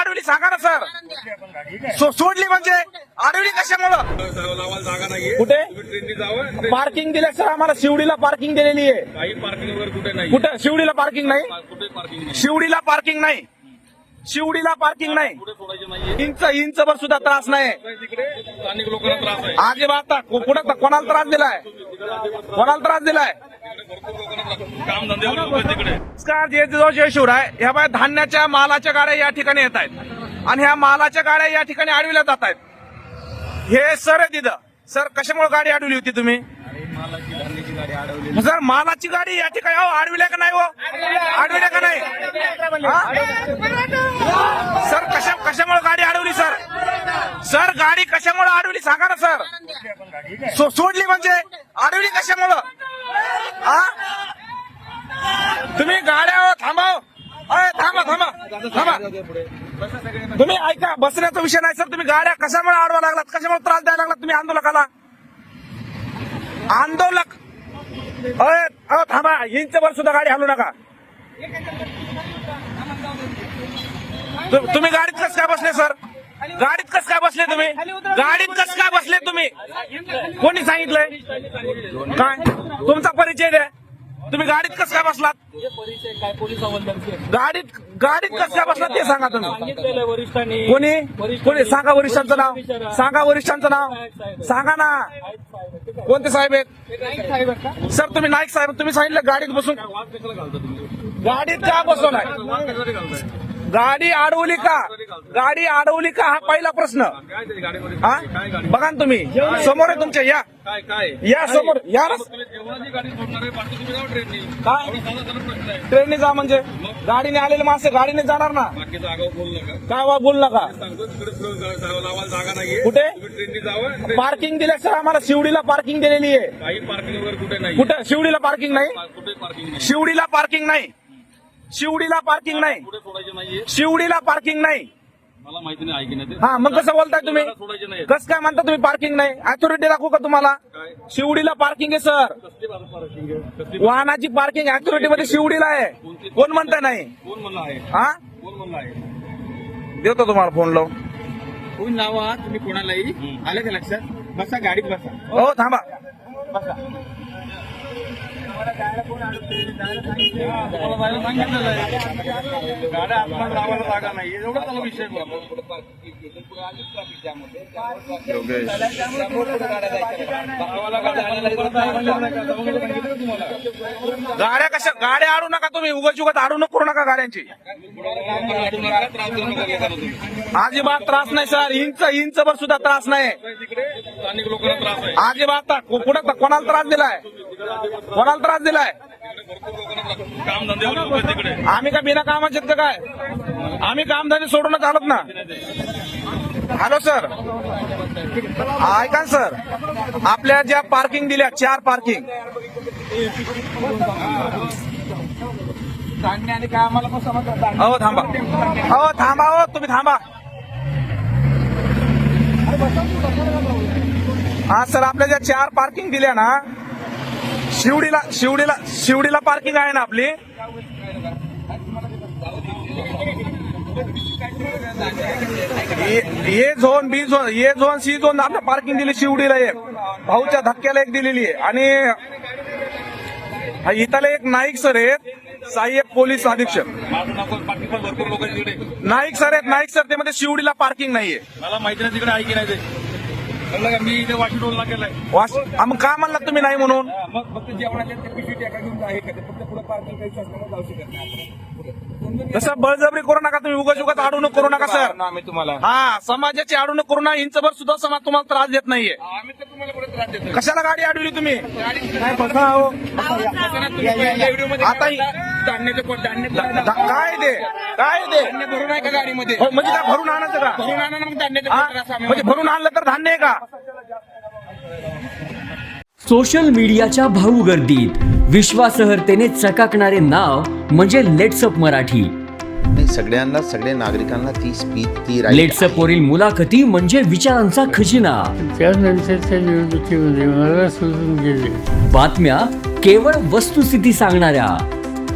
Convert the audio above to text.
अडवली सांगा ना sir. So- सोडली म्हणजे अडवली कशामुळं? आम्हाला जागा नाहीये कुठे? तुम्ही ट्रेननी जावं पार्किंग दिलं सर. आम्हाला शिवडीला पार्किंग दिलेली आहे. काही पार्किंग वगैरे कुठे नाही कुठं? शिवडीला पार्किंग नाही? कुठे पार्किंग नाही? शिवडीला पार्किंग नाही. शिवडीला पार्किंग नाही. नाहीये? इंच इंचभर सुद्धा त्रास नाही. तिकडे स्थानिक लोकांना त्रास आहे. कोणाला त्रास दिलाय? कोणाला त्रास दिलाय? नमस्कार जय जिजाऊ जय शिवराय ह्या बाय धान्याच्या मालाच्या गाड्या या ठिकाणी येत आहेत. आणि ह्या मालाच्या गाड्या या ठिकाणी अडविल्या जात आहेत. हे सर आहे तिथं सर कशामुळे गाडी अडवली होती तुम्ही? सर मालाची गाडी या ठिकाणी अहो अडविल्या का नाही हो? अडविल्या का नाही? सर कशा कशामुळे गाडी अडवली सर? सर गाडी कशामुळे अडवली सांगा ना सर. सो- सोडली म्हणजे? अडवली कशामुळं? तुम्ही गाड्या थांबाव हो. अय, थांबा थांबा थांबा. तुम्ही ऐका बसण्याचा विषय नाही सर. तुम्ही गाड्या कशामुळे आडवा लागलात? कशामुळे त्रास द्यायला लागलात तुम्ही आंदोलकाला? आंदोलक. अय अहो, थांबा. इंचभर सुद्धा गाडी हलू नका. तुम्ही गाडीत कस काय बसले सर? गाडीत कस काय बसले तुम्ही? गाडीत कस काय बसले तुम्ही? कोणी सांगितलंय? काय? तुमचा परिचय द्या. तुम्ही गाडीत कस काय बसलात? गाडीत गाडीत कस काय बसलात ते सांगा तुम्ही. वरिष्ठांनी कोणी? कोणी? सांगा वरिष्ठांचं नाव. सांगा वरिष्ठांचं नाव. सांगा ना. कोणते साहेब आहेत? सर तुम्ही नाईक साहेब तुम्ही सांगितलं गाडीत बसून. गाडीत का बसवलाय? गाडी अडवली का? गाडी अडवली का? हा पहिला प्रश्न. हा? बघा ना तुम्ही. समोर आहे तुमच्या. या. काय काय? या समोर. या काय? ट्रेनने जा म्हणजे. गाडीने आलेले माणसं गाडीने जाणार ना? बाकीचा आगाऊ बोलू नका. काय वा बोल नका. सांगतो तिकडे फिरून जा- जायला आम्हाला जागा नाहीये. कुठे? तुम्ही ट्रेननी जावं. ट्रेन- पार्किंग दिलं सर आम्हाला शिवडीला पार्किंग दिलेली आहे. काही पार्किंग वगैरे कुठे नाही कुठं? शिवडीला पार्किंग नाही? कुठे पार्किंग नाही. शिवडीला पार्किंग नाही. शिवडीला पार्किंग नाही. शिवडीला पार्किंग नाही. मला माहिती नाही हा मग कसं बोलताय तुम्ही? कस काय म्हणता तुम्ही पार्किंग नाही? अथॉरिटी दाखवू का तुम्हाला? काय? शिवडीला पार्किंग आहे सर वाहनाची पार्किंग अथॉरिटी मध्ये शिवडीला आहे. कोण म्हणताय नाही? कोण म्हणलं आहे? हा? कोण म्हणलं आहे? देतो तुम्हाला फोन लावून. फोन लावा तुम्ही कोणालाही. आलं का लक्षात? बसा गाडीत बसा. हो थांबा. आहे गाड्या आतमध्ये लावायला जागा नाही. एवढा त्याला विषय बोला. गावाला गाड्या कशा गाड्या आडू नका तुम्ही. उगाच उगाच आडू नको करू नका गाड्यांची. अजिबात त्रास नाही सर. इंच इंचभर सुद्धा त्रास नाही. तिकडे स्थानिक लोकांना त्रास आहे. अजिबात कुठं कोणाला त्रास दिलाय? कोणाला त्रास दिलाय? आम्ही का बिना कामाचे आहेत का काय? आम्ही कामधंदे सोडून चालत ना. Hello sir. ऐका सर. आपल्या ज्या पार्किंग दिल्या चार पार्किंग. हो थांबा. हो थांबा हो तुम्ही थांबा. हा सर आपल्या ज्या चार पार्किंग दिल्या ना शिवडीला शिवडीला शिवडीला पार्किंग आहे ना आपली? A zone B zone A zone C zone आपल्या पार्किंग दिली शिवडीला एक. भाऊच्या धक्क्याला एक दिलेली आहे. आणि हा इथले एक नाईक सर आहेत. साहेब पोलीस अधीक्षक. नाईक सर आहेत. नाईक सर ते मध्ये शिवडीला पार्किंग नाहीये. मला माहिती नाही तिकडे ऐकी नाही ते. म्हणलं मी इथे वाशी टोलला हा, मग का म्हणला तुम्ही नाही म्हणून? मग फक्त जेवणाच्या ते पिशवी टेका घेऊन आहे का ते फक्त पुढे पार्किंग काही असल्यामुळे जाऊ शकत नाही आपण. पुढे. दोन दोन तसं बळजबरी करू नका तुम्ही उगाच उगाच अडवणूक करू नका सर आम्ही तुम्हाला. हा समाजाची अडवणूक करू नका इंचभर सुद्धा समाज तुम्हाला त्रास देत नाहीये. आम्ही तर तुम्हाला पुढे त्रास देतो कशाला गाडी अडवली तुम्ही? काय बसा आता ही- धान्याचं धान्य काय दे काय दे धान्य भरून आहे का गाडीमध्ये? हो, म्हणजे काय भरून आणायचं का? भरून आणा ना मग हा? म्हणजे भरून आणलं तर धान्य आहे का? सोशल मीडियाच्या भाऊ गर्दीत. विश्वासार्हतेने चकाकणारे नाव म्हणजे लेट्सअप मराठी. नाही सगळ्यांना सगळ्या नागरिकांना ती स्पीच ती right लेट्सअप वरील मुलाखती म्हणजे विचारांचा खजिना. त्यानंतरच्या निवडणुकीमध्ये मला सोडून गेले बातम्या केवळ वस्तुस्थिती सांगणाऱ्या.